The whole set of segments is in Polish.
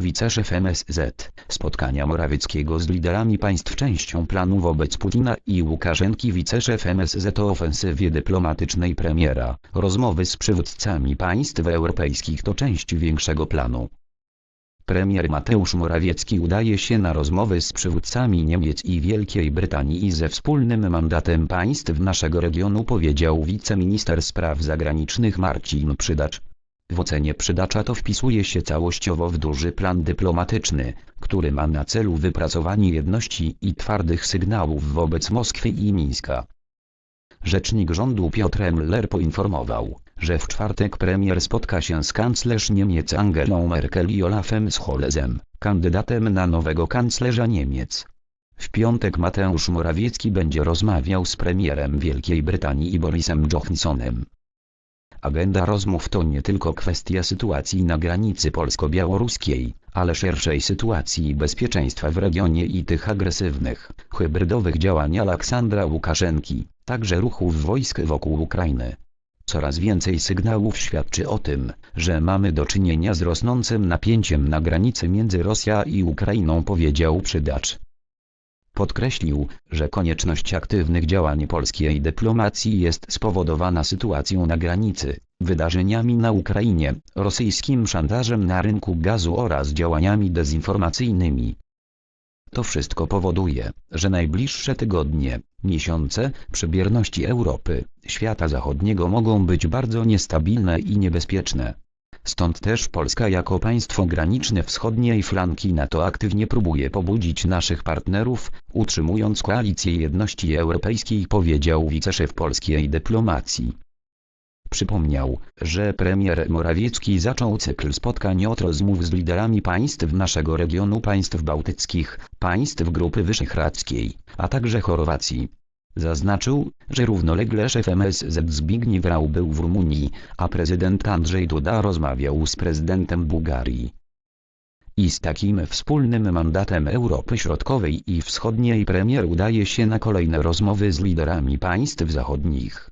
Wiceszef MSZ, spotkania Morawieckiego z liderami państw częścią planu wobec Putina i Łukaszenki Wiceszef MSZ o ofensywie dyplomatycznej premiera, rozmowy z przywódcami państw europejskich to część większego planu. Premier Mateusz Morawiecki udaje się na rozmowy z przywódcami Niemiec i Wielkiej Brytanii i ze wspólnym mandatem państw naszego regionu powiedział wiceminister spraw zagranicznych Marcin Przydacz. W ocenie Przydacza to wpisuje się całościowo w duży plan dyplomatyczny, który ma na celu wypracowanie jedności i twardych sygnałów wobec Moskwy i Mińska. Rzecznik rządu Piotr Müller poinformował, że w czwartek premier spotka się z kanclerz Niemiec Angelą Merkel i Olafem Scholzem, kandydatem na nowego kanclerza Niemiec. W piątek Mateusz Morawiecki będzie rozmawiał z premierem Wielkiej Brytanii i Borisem Johnsonem. Agenda rozmów to nie tylko kwestia sytuacji na granicy polsko-białoruskiej, ale szerszej sytuacji bezpieczeństwa w regionie i tych agresywnych, hybrydowych działań Aleksandra Łukaszenki, także ruchów wojsk wokół Ukrainy. Coraz więcej sygnałów świadczy o tym, że mamy do czynienia z rosnącym napięciem na granicy między Rosją i Ukrainą powiedział przydacz. Podkreślił, że konieczność aktywnych działań polskiej dyplomacji jest spowodowana sytuacją na granicy, wydarzeniami na Ukrainie, rosyjskim szantażem na rynku gazu oraz działaniami dezinformacyjnymi. To wszystko powoduje, że najbliższe tygodnie, miesiące, przy bierności Europy, świata zachodniego mogą być bardzo niestabilne i niebezpieczne. Stąd też Polska jako państwo graniczne wschodniej flanki NATO aktywnie próbuje pobudzić naszych partnerów, utrzymując koalicję jedności europejskiej powiedział wiceszef polskiej dyplomacji. Przypomniał, że premier Morawiecki zaczął cykl spotkań od rozmów z liderami państw naszego regionu państw bałtyckich, państw Grupy Wyszehradzkiej, a także Chorwacji. Zaznaczył, że równolegle szef MSZ Zbigniew Rau był w Rumunii, a prezydent Andrzej Duda rozmawiał z prezydentem Bułgarii. I z takim wspólnym mandatem Europy Środkowej i Wschodniej premier udaje się na kolejne rozmowy z liderami państw zachodnich.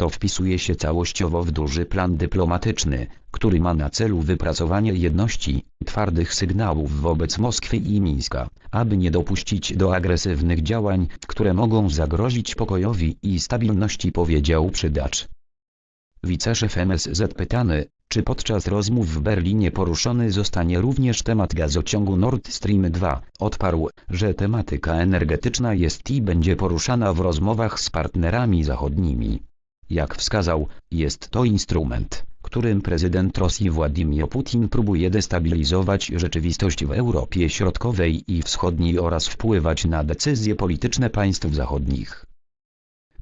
To wpisuje się całościowo w duży plan dyplomatyczny, który ma na celu wypracowanie jedności, twardych sygnałów wobec Moskwy i Mińska, aby nie dopuścić do agresywnych działań, które mogą zagrozić pokojowi i stabilności powiedział przydacz. Wiceszef MSZ pytany, czy podczas rozmów w Berlinie poruszony zostanie również temat gazociągu Nord Stream 2, odparł, że tematyka energetyczna jest i będzie poruszana w rozmowach z partnerami zachodnimi. Jak wskazał, jest to instrument, którym prezydent Rosji Władimir Putin próbuje destabilizować rzeczywistość w Europie Środkowej i Wschodniej oraz wpływać na decyzje polityczne państw zachodnich.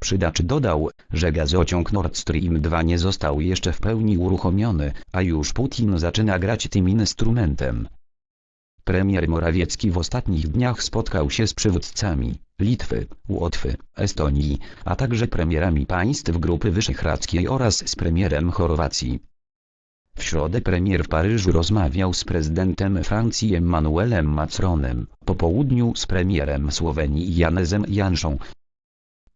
Przydacz dodał, że gazociąg Nord Stream 2 nie został jeszcze w pełni uruchomiony, a już Putin zaczyna grać tym instrumentem. Premier Morawiecki w ostatnich dniach spotkał się z przywódcami Litwy, Łotwy, Estonii, a także premierami państw Grupy Wyszehradzkiej oraz z premierem Chorwacji. W środę premier w Paryżu rozmawiał z prezydentem Francji Emmanuelem Macronem, po południu z premierem Słowenii Janezem Janszą,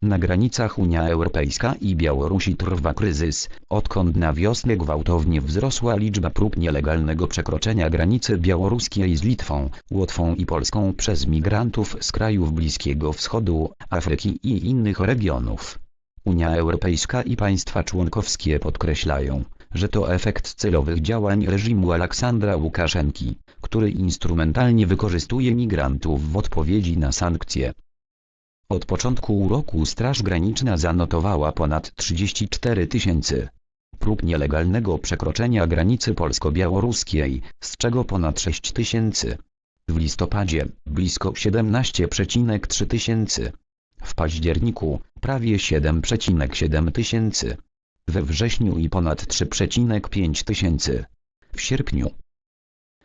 na granicach Unia Europejska i Białorusi trwa kryzys, odkąd na wiosnę gwałtownie wzrosła liczba prób nielegalnego przekroczenia granicy białoruskiej z Litwą, Łotwą i Polską przez migrantów z krajów Bliskiego Wschodu, Afryki i innych regionów. Unia Europejska i państwa członkowskie podkreślają, że to efekt celowych działań reżimu Aleksandra Łukaszenki, który instrumentalnie wykorzystuje migrantów w odpowiedzi na sankcje. Od początku roku Straż Graniczna zanotowała ponad 34 tysięcy prób nielegalnego przekroczenia granicy polsko-białoruskiej, z czego ponad 6 tysięcy. W listopadzie blisko 17,3 tysięcy. W październiku prawie 7,7 tysięcy. We wrześniu i ponad 3,5 tysięcy. W sierpniu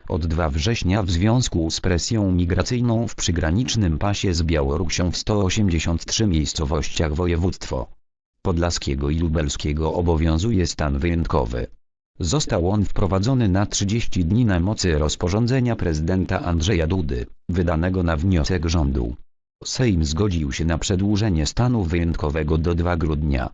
od 2 września w związku z presją migracyjną w przygranicznym pasie z Białorusią w 183 miejscowościach województwo podlaskiego i lubelskiego obowiązuje stan wyjątkowy. Został on wprowadzony na 30 dni na mocy rozporządzenia prezydenta Andrzeja Dudy, wydanego na wniosek rządu. Sejm zgodził się na przedłużenie stanu wyjątkowego do 2 grudnia.